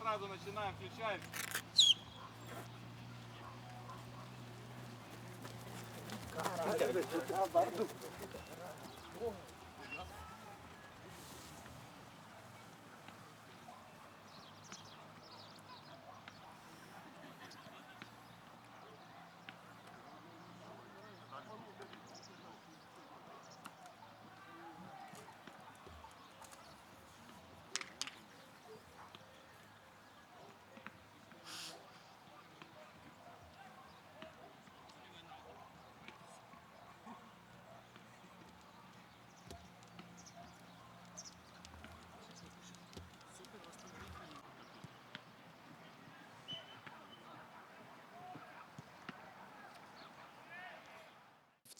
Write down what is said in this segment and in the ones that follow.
сразу начинаем, включаем. В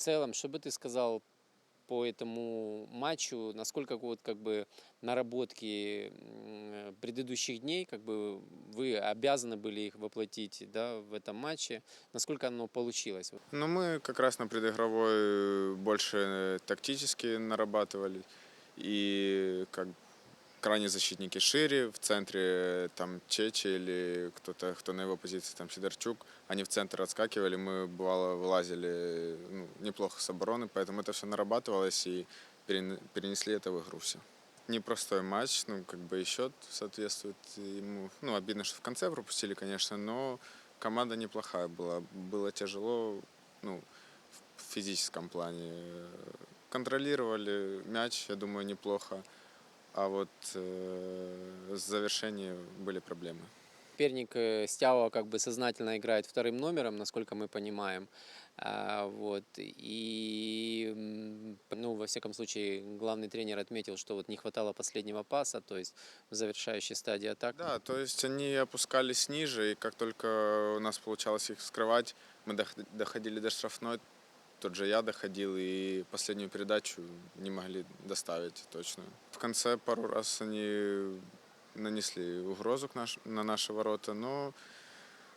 целом, что бы ты сказал по этому матчу, насколько вот как бы наработки предыдущих дней, как бы вы обязаны были их воплотить, да, в этом матче, насколько оно получилось? Ну, мы как раз на предыгровой больше тактически нарабатывали. И как крайние защитники шире, в центре там Чечи или кто-то, кто на его позиции, там Сидорчук, они в центр отскакивали, мы бывало вылазили ну, неплохо с обороны, поэтому это все нарабатывалось и перен- перенесли это в игру все. Непростой матч, ну, как бы и счет соответствует ему. Ну, обидно, что в конце пропустили, конечно, но команда неплохая была. Было тяжело, ну, в физическом плане. Контролировали мяч, я думаю, неплохо. А вот э, с завершением были проблемы. Соперник э, Стява как бы сознательно играет вторым номером, насколько мы понимаем. А, Вот. И, ну, во всяком случае, главный тренер отметил, что вот не хватало последнего паса, то есть в завершающей стадии атак. Да, то есть они опускались ниже, и как только у нас получалось их скрывать, мы дох- доходили до штрафной, тот же я доходил, и последнюю передачу не могли доставить точно. В конце пару раз они нанесли угрозу к наш, на наши ворота, но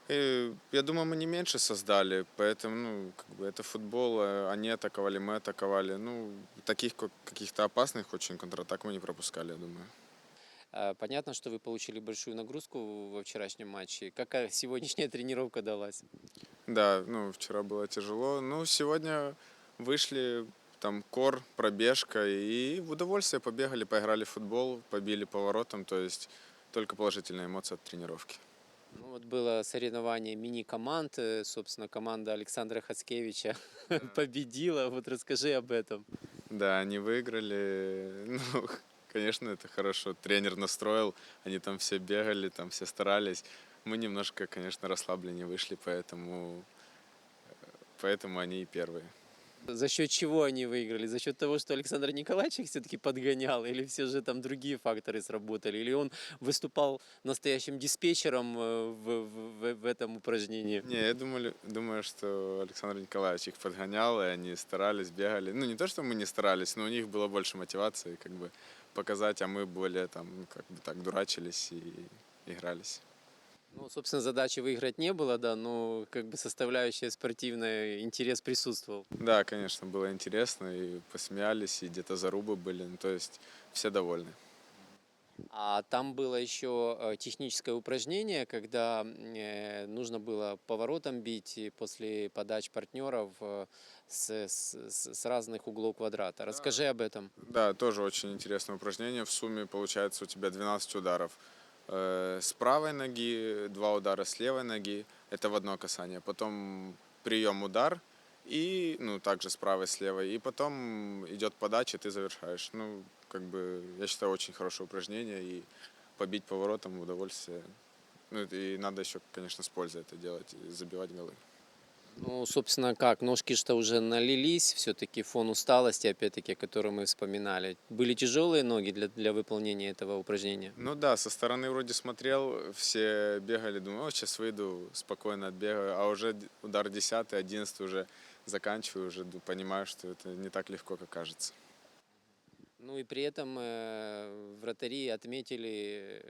и, я думаю, мы не меньше создали, поэтому, ну, как бы это футбол, э, они атаковали, мы атаковали. Ну, таких ка- каких-то опасных очень контратак мы не пропускали, я думаю. А, Понятно, что вы получили большую нагрузку во вчерашнем матче. Какая сегодняшняя тренировка далась? Да, ну, вчера было тяжело. Ну, сегодня вышли, там, кор, пробежка, и в удовольствие побегали, поиграли в футбол, побили поворотом, то есть только положительные эмоции от тренировки. Ну, вот было соревнование мини-команд, э, собственно, команда Александра Хацкевича победила. Вот расскажи об этом. Да, они выиграли, ну, конечно, это хорошо. Тренер настроил, они там все бегали, там все старались. Мы немножко, конечно, расслабленнее вышли, поэтому, э, поэтому они и первые. За счет чего они выиграли? За счет того, что Александр Николаевич их все-таки подгонял, или все же там другие факторы сработали, или он выступал настоящим диспетчером э, в, в- в- этом упражнении? Не, я думаю, думаю, что Александр Николаевич их подгонял, и они старались, бегали. Ну, не то, что мы не старались, но у них было больше мотивации, как бы показать, а мы более там, как бы так дурачились и игрались. Ну, собственно, задачи выиграть не было, да, но как бы составляющая спортивная интерес присутствовал. Да, конечно, было интересно, и посмеялись, и где-то зарубы были, ну, то есть все довольны. А там было еще э, техническое упражнение, когда э, нужно было поворотом бить и после подач партнеров э, с, с- с- разных углов квадрата. Расскажи об этом. Да, тоже очень интересное упражнение. В сумме получается у тебя 12 ударов. Э, С правой ноги, два удара с левой ноги. Это в одно касание. Потом прием удар и, ну, также с правой, с левой. И потом идет подача, ты завершаешь. Ну, как бы, я считаю, очень хорошее упражнение. И побить поворотом удовольствие. Ну, и надо еще, конечно, с пользой это делать и забивать голы. Ну, собственно, как, ножки что уже налились, все-таки фон усталости, опять-таки, о которой мы вспоминали. Были тяжелые ноги для, для выполнения этого упражнения? Ну да, со стороны вроде смотрел, все бегали, думаю, сейчас выйду, спокойно отбегаю, а уже удар 10 11 уже заканчиваю, уже понимаю, что это не так легко, как кажется. Ну и при этом э, вратари отметили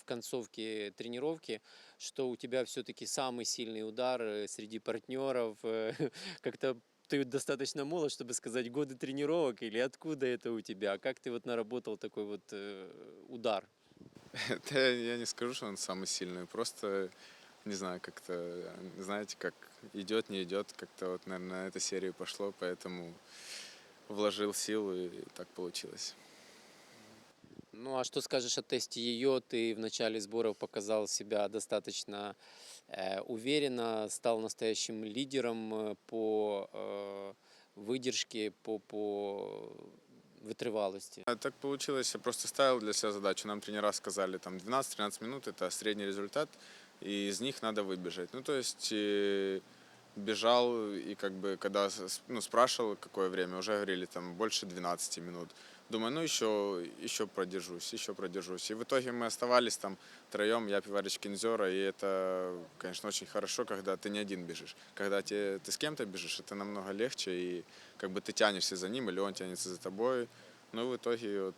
в концовке тренировки, что у тебя все-таки самый сильный удар э, среди партнеров. э, Как-то ты достаточно молод, чтобы сказать годы тренировок или откуда это у тебя? Как ты вот наработал такой вот э, удар? Это я не скажу, что он самый сильный, просто не знаю, как-то, знаете, как идет, не идет, как-то вот, наверное, на этой серии пошло, поэтому вложил силу и так получилось. Ну а что скажешь о тесте ее? Ты в начале сборов показал себя достаточно э, уверенно, стал настоящим лидером э, по э, выдержке, по, по вытривалости. А Так получилось, я просто ставил для себя задачу. Нам тренера сказали, там 12-13 минут это средний результат, и из них надо выбежать. Ну, то есть э, бежал, и как бы, когда ну, спрашивал, какое время, уже говорили, там, больше 12 минут. Думаю, ну, еще, еще продержусь, еще продержусь. И в итоге мы оставались там втроем, я, Пиварич, Кинзера, и это, конечно, очень хорошо, когда ты не один бежишь. Когда те, ты с кем-то бежишь, это намного легче, и как бы ты тянешься за ним, или он тянется за тобой. Ну, и в итоге, вот,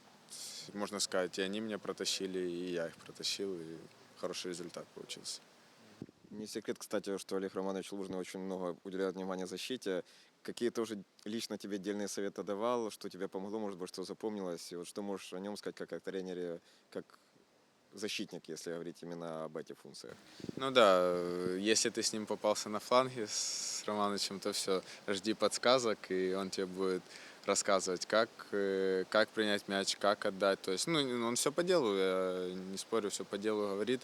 можно сказать, и они меня протащили, и я их протащил, и хороший результат получился. Не секрет, кстати, что Олег Романович Лужный очень много уделяет внимания защите. Какие тоже лично тебе отдельные советы давал, что тебе помогло, может быть, что запомнилось? И вот что можешь о нем сказать как о тренере, как защитник, если говорить именно об этих функциях? Ну да, э, если ты с ним попался на фланге с Романовичем, то все, жди подсказок, и он тебе будет рассказывать, как, э, как принять мяч, как отдать. То есть, ну, он все по делу, я не спорю, все по делу говорит.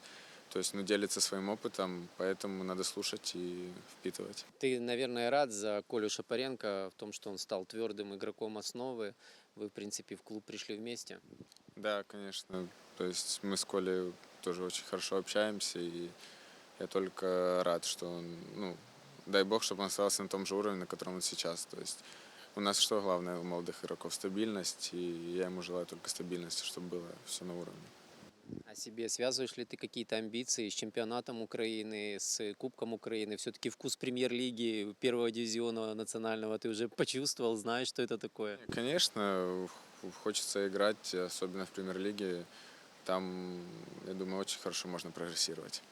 То есть, ну, делится своим опытом, поэтому надо слушать и впитывать. Ты, наверное, рад за Колю Шапаренко в том, что он стал твердым игроком основы. Вы, в принципе, в клуб пришли вместе. Да, конечно. То есть мы с Колей тоже очень хорошо общаемся, и я только рад, что он, ну, дай бог, чтобы он оставался на том же уровне, на котором он сейчас. То есть у нас что главное у молодых игроков? Стабильность, и я ему желаю только стабильности, чтобы было все на уровне. О себе связываешь ли ты какие-то амбиции с чемпионатом Украины, с Кубком Украины? Все-таки вкус премьер-лиги первого дивизиона национального ты уже почувствовал, знаешь, что это такое? Конечно, х- хочется играть, особенно в премьер-лиге. Там, я думаю, очень хорошо можно прогрессировать.